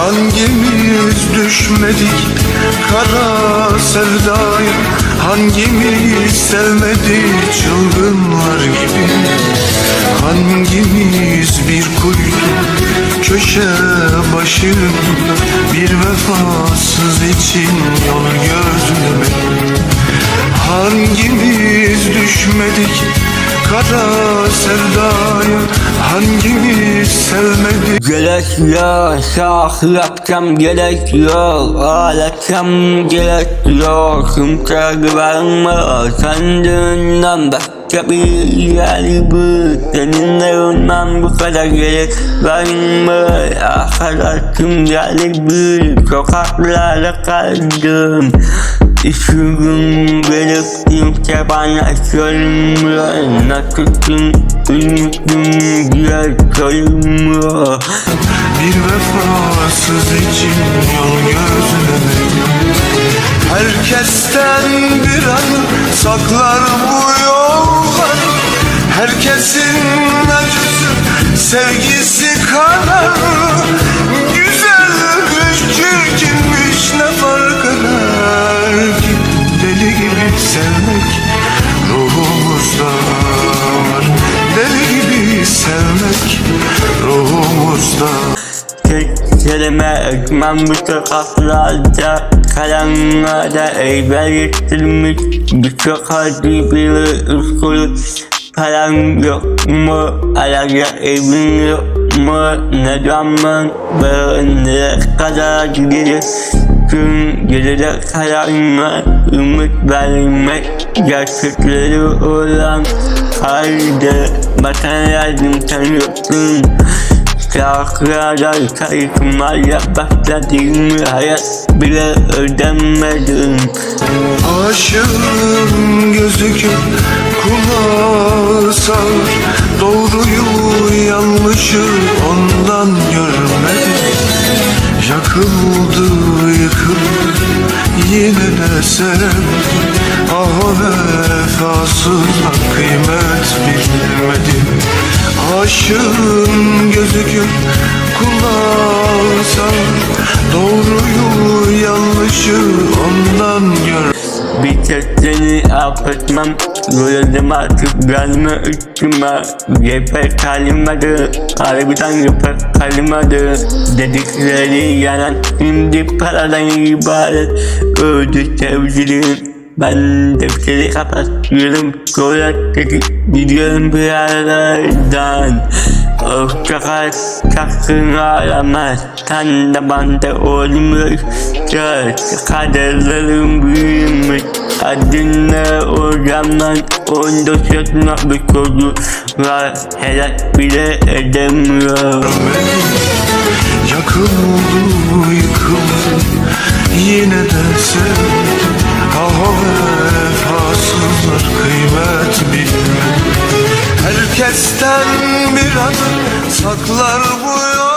Hangimiz düşmedik kara sevdaya. Hangimiz sevmedik çılgınlar gibi. Hangimiz bir kuytu köşe başında. Bir vefasız için yol gözlemedik Hangimiz düşmedik kara sevdaya? Hangimiz sevmedik? Gerek yok, şahlatacağım gerek yok. Ağlatacağım gerek yok. Kimse güvenme sandığından başka bir yer bu Seninle olmam bu kadar gerek var mı? Arkadaşım geldi bir sokaklarda kaldım. İşim gelip kimse bana sormuyor Nasılsın, ümitim diye sormuyor Bir vefasız için Herkesten bir anı saklar bu yollar Herkesin acısı sevgisi kadar Güzelmiş çirkinmiş ne fark eder ki? Deli gibi sevmek ruhumuzda var. Deli gibi sevmek ruhumuzda. Tek kelime ekmem bu sokaklarda Karanlarda eyber getirmiş Birçok acı bir uskulu Param yok mu? Araya evin yok mu? Ne zaman böyle kadar gidiyorsun Geride kalanlar ümit vermek Gerçekleri olan halde Bana yardım tanıyorsun Şarkılarda kayıtmaya başladım Hayat bile ödemedim Aşığın gözükür kulağı sağır Doğruyu yanlışı ondan görmedim Yakıldı yıkıldı yine de sevdim Ah o vefasızla kıymet bilmedim. Aşığın gözükür kulağı sağır Doğruyu yanlışı affetmem Yoruldum artık gelme üstüme Yeper kalmadı Harbiden yeper kalmadı. Dedikleri yalan Şimdi paradan ibaret. Öldü sevgilim ben defteri kapatıyorum. Sonra çekip gidiyorum bir yerlerden Hoşça kal sakın ağlama Sen de bende olmuş Kaderlerim büyümüş Adınla o zaman Onda yaşına bir çocuk var. Helal bile edemiyor Yakıldı yıkıldı yine de sevdim. Ah o vefasızlar kıymet bilmedi. Herkesten bir adı saklar bu